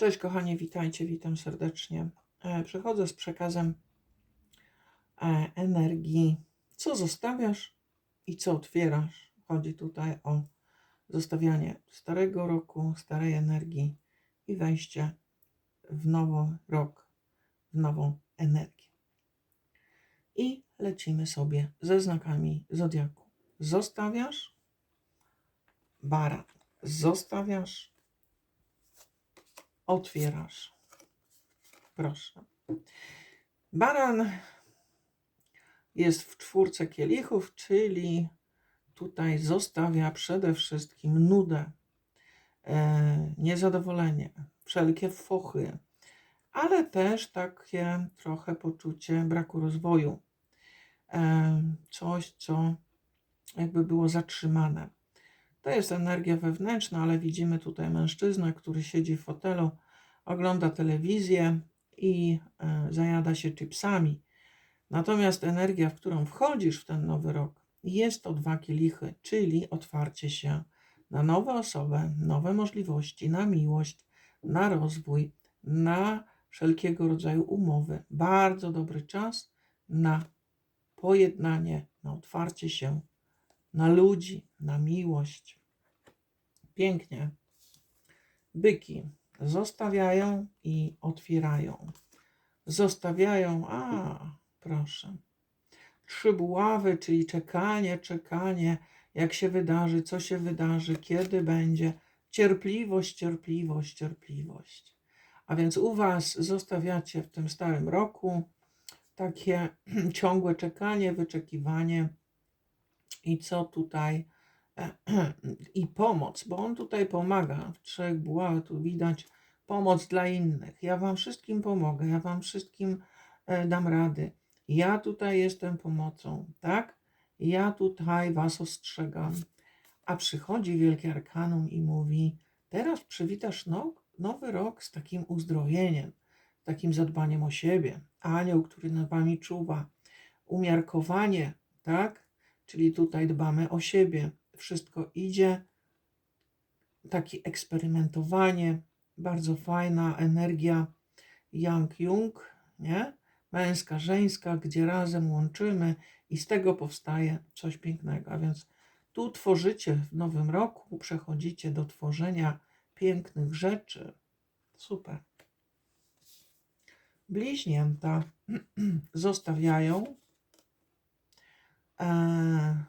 Cześć kochani, witajcie, witam serdecznie. E, Przychodzę z przekazem e, energii. Co zostawiasz i co otwierasz? Chodzi tutaj o zostawianie starego roku, starej energii i wejście w nowy rok, w nową energię. I lecimy sobie ze znakami zodiaku. Zostawiasz baran. Zostawiasz otwierasz. Proszę. Baran jest w czwórce kielichów, czyli tutaj zostawia przede wszystkim nudę, e, niezadowolenie, wszelkie fochy, ale też takie trochę poczucie braku rozwoju. E, coś, co jakby było zatrzymane. To jest energia wewnętrzna, ale widzimy tutaj mężczyznę, który siedzi w fotelu, ogląda telewizję i e, zajada się chipsami. Natomiast energia, w którą wchodzisz w ten nowy rok, jest to dwa kielichy, czyli otwarcie się na nowe osoby, nowe możliwości, na miłość, na rozwój, na wszelkiego rodzaju umowy. Bardzo dobry czas na pojednanie, na otwarcie się na ludzi, na miłość. Pięknie. Byki zostawiają i otwierają. Zostawiają, a proszę. Trzy buławy, czyli czekanie, czekanie, jak się wydarzy, co się wydarzy, kiedy będzie. Cierpliwość, cierpliwość, cierpliwość. A więc u Was zostawiacie w tym starym roku takie ciągłe czekanie, wyczekiwanie i co tutaj i pomoc, bo on tutaj pomaga. W trzech bułach tu widać pomoc dla innych. Ja wam wszystkim pomogę, ja wam wszystkim e, dam rady. Ja tutaj jestem pomocą, tak? Ja tutaj was ostrzegam. A przychodzi Wielki Arkanum i mówi: Teraz przywitasz now, nowy rok z takim uzdrowieniem, takim zadbaniem o siebie. Anioł, który nad wami czuwa, umiarkowanie, tak? Czyli tutaj dbamy o siebie. Wszystko idzie. Takie eksperymentowanie, bardzo fajna energia Yang-Jung, nie? Męska, żeńska, gdzie razem łączymy i z tego powstaje coś pięknego. A więc tu tworzycie w nowym roku, przechodzicie do tworzenia pięknych rzeczy. Super. Bliźnięta zostawiają e,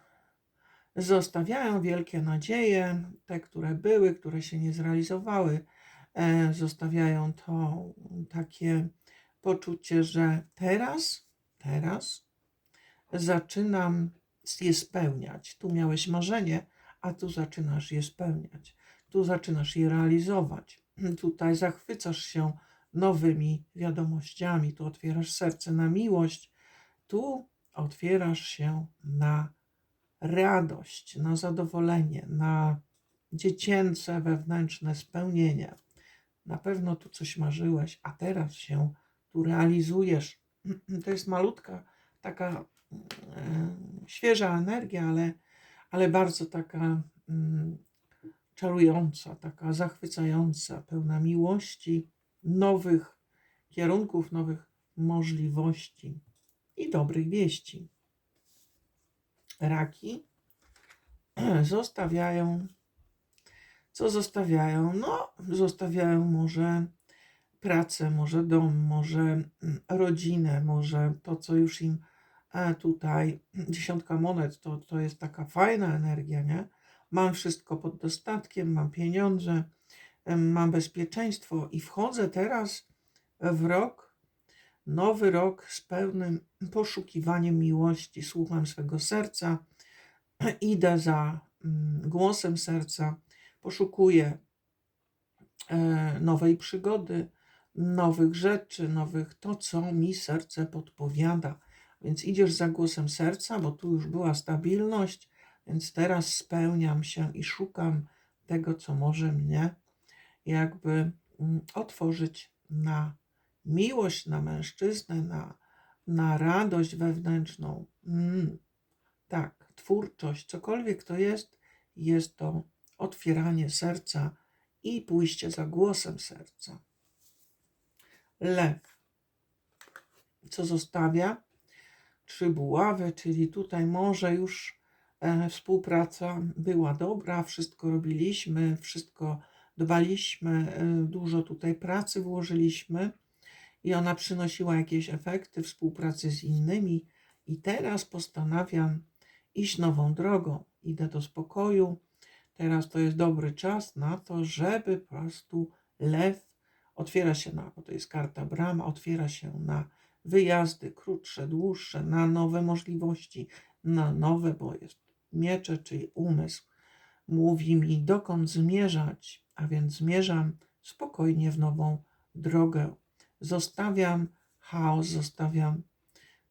zostawiają wielkie nadzieje, te, które były, które się nie zrealizowały, e, zostawiają to takie poczucie, że teraz, teraz zaczynam je spełniać. Tu miałeś marzenie, a tu zaczynasz je spełniać. Tu zaczynasz je realizować. Tutaj zachwycasz się nowymi wiadomościami, tu otwierasz serce na miłość, tu otwierasz się na radość, na zadowolenie, na dziecięce wewnętrzne spełnienie. Na pewno tu coś marzyłeś, a teraz się tu realizujesz. To jest malutka, taka e, świeża energia, ale, ale bardzo taka mm, czarująca, taka zachwycająca, pełna miłości, nowych kierunków, nowych możliwości i dobrych wieści. Raki zostawiają. Co zostawiają? No, zostawiają może pracę, może dom, może mm, rodzinę, może to, co już im e, tutaj, dziesiątka monet, to, to jest taka fajna energia, nie? Mam wszystko pod dostatkiem, mam pieniądze, mam bezpieczeństwo i wchodzę teraz w rok, nowy rok z pełnym poszukiwaniem miłości. Słucham swego serca, idę za mm, głosem serca, poszukuję e, nowej przygody, nowych rzeczy, nowych to, co mi serce podpowiada. Więc idziesz za głosem serca, bo tu już była stabilność, więc teraz spełniam się i szukam tego, co może mnie jakby mm, otworzyć na miłość, na mężczyznę, na, na radość wewnętrzną. Mm, tak, twórczość, cokolwiek to jest, jest to otwieranie serca i pójście za głosem serca. lew. Co zostawia? Trzy buławy, czyli tutaj może już e, współpraca była dobra, wszystko robiliśmy, wszystko dbaliśmy, e, dużo tutaj pracy włożyliśmy i ona przynosiła jakieś efekty współpracy z innymi. I teraz postanawiam iść nową drogą. Idę do spokoju. Teraz to jest dobry czas na to, żeby po prostu lew otwiera się na, bo to jest karta brama, otwiera się na wyjazdy krótsze, dłuższe, na nowe możliwości, na nowe, bo jest miecze, czyli umysł. Mówi mi, dokąd zmierzać, a więc zmierzam spokojnie w nową drogę. Zostawiam chaos, zostawiam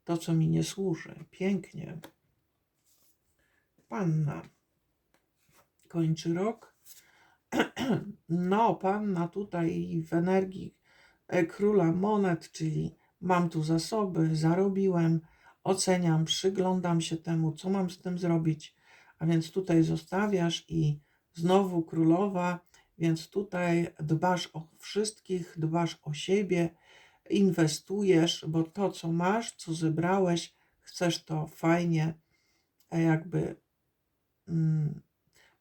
to, co mi nie służy. Pięknie. Panna kończy rok. No, panna tutaj w energii e, króla monet, czyli mam tu zasoby, zarobiłem, oceniam, przyglądam się temu, co mam z tym zrobić. A więc tutaj zostawiasz i znowu królowa, więc tutaj dbasz o wszystkich, dbasz o siebie, inwestujesz, bo to, co masz, co zebrałeś, chcesz to fajnie e, jakby mm,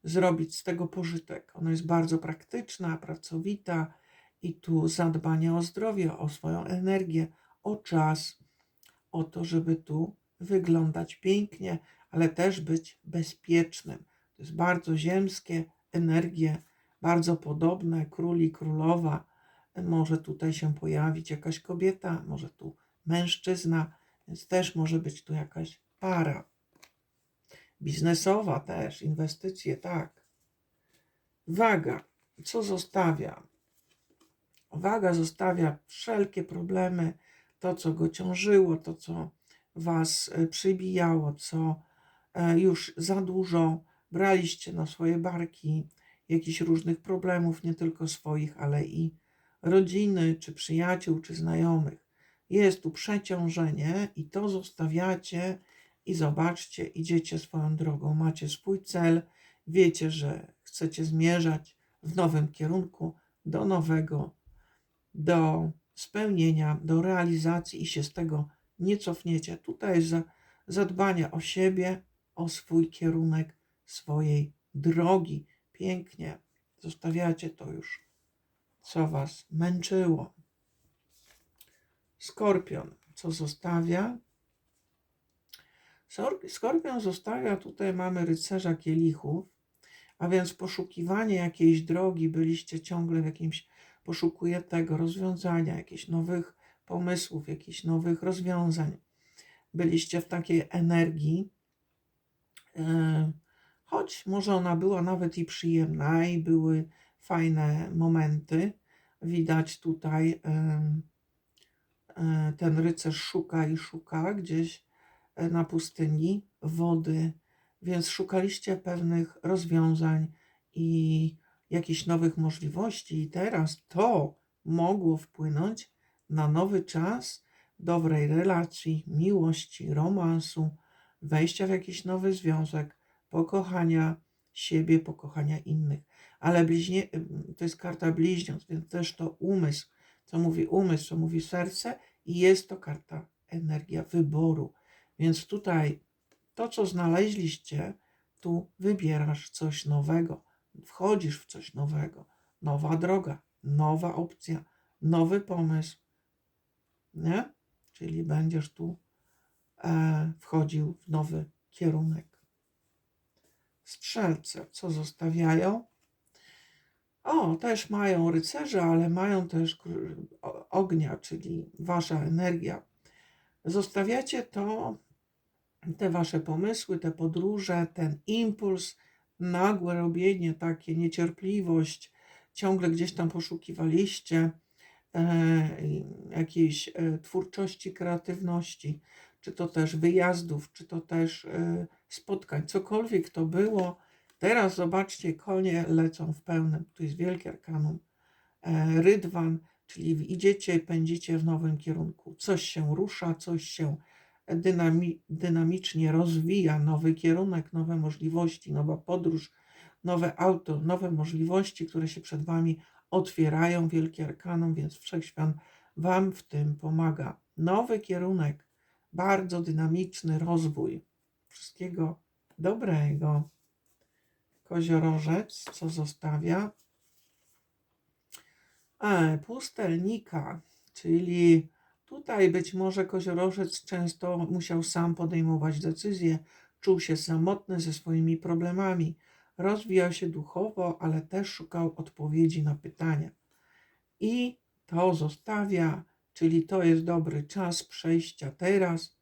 zrobić z tego pożytek. Ona jest bardzo praktyczna, pracowita i tu zadbanie o zdrowie, o swoją energię, o czas, o to, żeby tu wyglądać pięknie, ale też być bezpiecznym. To jest bardzo ziemskie energie, bardzo podobne, król i królowa. Może tutaj się pojawić jakaś kobieta, może tu mężczyzna, więc też może być tu jakaś para. Biznesowa też, inwestycje, tak. Waga, co zostawia? Waga zostawia wszelkie problemy, to co go ciążyło, to co was e, przybijało, co e, już za dużo braliście na swoje barki, jakichś różnych problemów, nie tylko swoich, ale i rodziny, czy przyjaciół, czy znajomych. Jest tu przeciążenie i to zostawiacie i zobaczcie, idziecie swoją drogą, macie swój cel, wiecie, że chcecie zmierzać w nowym kierunku do nowego, do spełnienia, do realizacji i się z tego nie cofniecie. Tutaj jest zadbanie o siebie, o swój kierunek swojej drogi. Pięknie zostawiacie to już, co was męczyło. Skorpion, co zostawia? Skorpion zostawia, tutaj mamy rycerza kielichów, a więc poszukiwanie jakiejś drogi, byliście ciągle w jakimś, poszukuje tego rozwiązania, jakichś nowych pomysłów, jakichś nowych rozwiązań. Byliście w takiej energii, e, choć może ona była nawet i przyjemna, i były fajne momenty. Widać tutaj e, e, ten rycerz szuka i szuka gdzieś na pustyni wody, więc szukaliście pewnych rozwiązań i jakichś nowych możliwości, i teraz to mogło wpłynąć na nowy czas dobrej relacji, miłości, romansu, wejścia w jakiś nowy związek, pokochania siebie, pokochania innych. Ale bliźnie, to jest karta bliźniąc, więc też to umysł, co mówi umysł, co mówi serce, i jest to karta energia wyboru. Więc tutaj to, co znaleźliście, tu wybierasz coś nowego, wchodzisz w coś nowego, nowa droga, nowa opcja, nowy pomysł, nie? Czyli będziesz tu e, wchodził w nowy kierunek. Strzelce, co zostawiają? O, też mają rycerza, ale mają też ognia, czyli wasza energia. Zostawiacie to te wasze pomysły, te podróże, ten impuls, nagłe robienie, takie niecierpliwość, ciągle gdzieś tam poszukiwaliście e, jakiejś e, twórczości, kreatywności, czy to też wyjazdów, czy to też e, spotkań, cokolwiek to było. Teraz zobaczcie, konie lecą w pełnym. Tu jest wielki arkanum. E, rydwan, czyli idziecie pędzicie w nowym kierunku. Coś się rusza, coś się dynami, dynamicznie rozwija, nowy kierunek, nowe możliwości, nowa podróż, nowe auto, nowe możliwości, które się przed Wami otwierają, wielkie arkanom, więc wszechświat Wam w tym pomaga. Nowy kierunek, bardzo dynamiczny rozwój. Wszystkiego dobrego. Koziorożec, co zostawia? E, pustelnika, czyli tutaj być może koziorożec często musiał sam podejmować decyzje, czuł się samotny ze swoimi problemami, rozwijał się duchowo, ale też szukał odpowiedzi na pytania. I to zostawia, czyli to jest dobry czas przejścia teraz.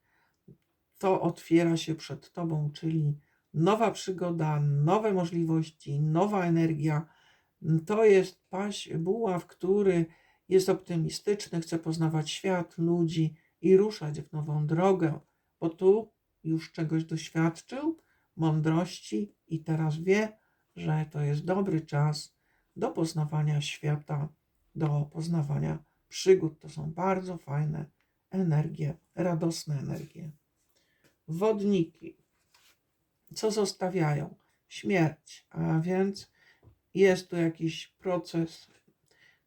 To otwiera się przed Tobą, czyli nowa przygoda, nowe możliwości, nowa energia. To jest paś buław, który jest optymistyczny, chce poznawać świat, ludzi i ruszać w nową drogę, bo tu już czegoś doświadczył, mądrości i teraz wie, że to jest dobry czas do poznawania świata, do poznawania przygód. To są bardzo fajne energie, radosne energie. Wodniki. Co zostawiają? Śmierć, a więc jest tu jakiś proces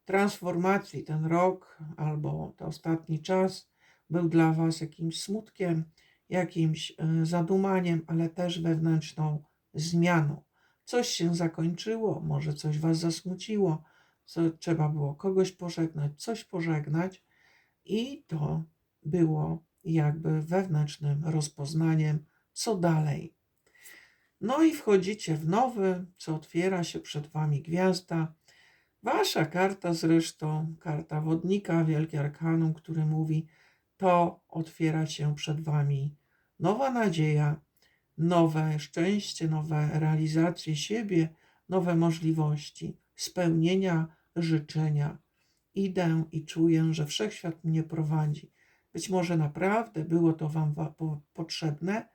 transformacji. Ten rok albo ten ostatni czas był dla Was jakimś smutkiem, jakimś e, zadumaniem, ale też wewnętrzną zmianą. Coś się zakończyło, może coś Was zasmuciło, co trzeba było kogoś pożegnać, coś pożegnać, i to było jakby wewnętrznym rozpoznaniem, co dalej. No i wchodzicie w nowy, co otwiera się przed Wami gwiazda. Wasza karta zresztą, karta wodnika, Wielkie Arkanum, który mówi, to otwiera się przed Wami nowa nadzieja, nowe szczęście, nowe realizacje siebie, nowe możliwości, spełnienia życzenia. Idę i czuję, że wszechświat mnie prowadzi. Być może naprawdę było to Wam wa- po- potrzebne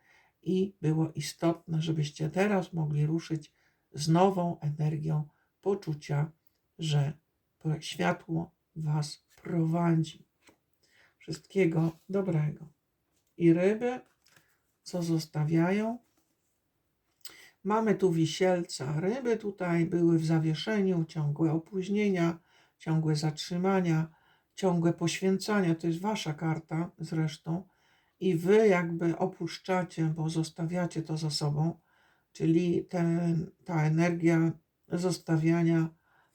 i było istotne, żebyście teraz mogli ruszyć z nową energią poczucia, że światło Was prowadzi. Wszystkiego dobrego. I ryby, co zostawiają? Mamy tu wisielca. Ryby tutaj były w zawieszeniu, ciągłe opóźnienia, ciągłe zatrzymania, ciągłe poświęcania. To jest wasza karta zresztą. I wy jakby opuszczacie, bo zostawiacie to za sobą, czyli ten, ta energia zostawiania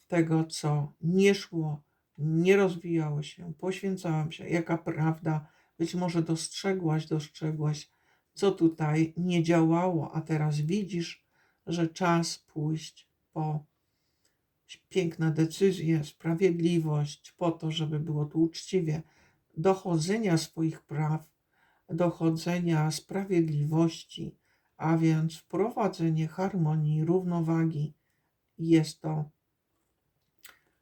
tego, co nie szło, nie rozwijało się, poświęcałam się, jaka prawda, być może dostrzegłaś, dostrzegłaś, co tutaj nie działało, a teraz widzisz, że czas pójść po piękne decyzje, sprawiedliwość, po to, żeby było tu uczciwie, dochodzenia swoich praw, dochodzenia sprawiedliwości, a więc wprowadzenie harmonii, równowagi. Jest to,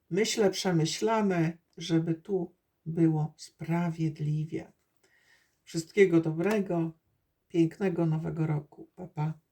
myślę, przemyślane, żeby tu było sprawiedliwie. Wszystkiego dobrego, pięknego nowego roku. Pa, pa.